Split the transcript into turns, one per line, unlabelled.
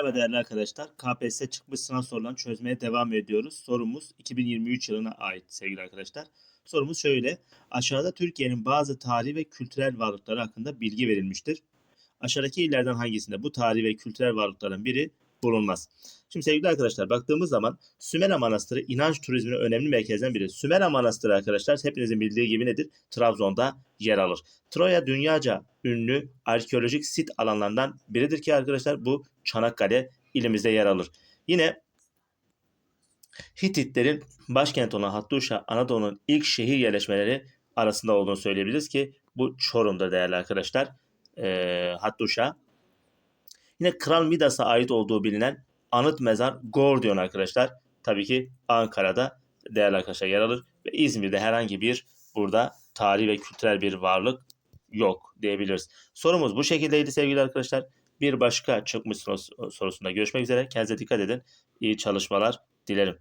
Merhaba değerli arkadaşlar. KPSS çıkmış sınav sorularını çözmeye devam ediyoruz. Sorumuz 2023 yılına ait sevgili arkadaşlar. Sorumuz şöyle. Aşağıda Türkiye'nin bazı tarihi ve kültürel varlıkları hakkında bilgi verilmiştir. Aşağıdaki illerden hangisinde bu tarihi ve kültürel varlıkların biri bulunmaz? Şimdi sevgili arkadaşlar baktığımız zaman Sümela Manastırı inanç turizminin önemli merkezden biri. Sümela Manastırı arkadaşlar hepinizin bildiği gibi nedir? Trabzon'da yer alır. Troya dünyaca ünlü arkeolojik sit alanlarından biridir ki arkadaşlar bu Çanakkale ilimizde yer alır. Yine Hititlerin başkenti olan Hattuşa Anadolu'nun ilk şehir yerleşmeleri arasında olduğunu söyleyebiliriz ki bu Çorum'da değerli arkadaşlar. Ee, Hattuşa. Yine Kral Midas'a ait olduğu bilinen anıt mezar Gordion arkadaşlar. Tabii ki Ankara'da değerli arkadaşlar yer alır ve İzmir'de herhangi bir burada tarihi ve kültürel bir varlık yok diyebiliriz. Sorumuz bu şekildeydi sevgili arkadaşlar. Bir başka çıkmış sorusunda görüşmek üzere. Kendinize dikkat edin. İyi çalışmalar dilerim.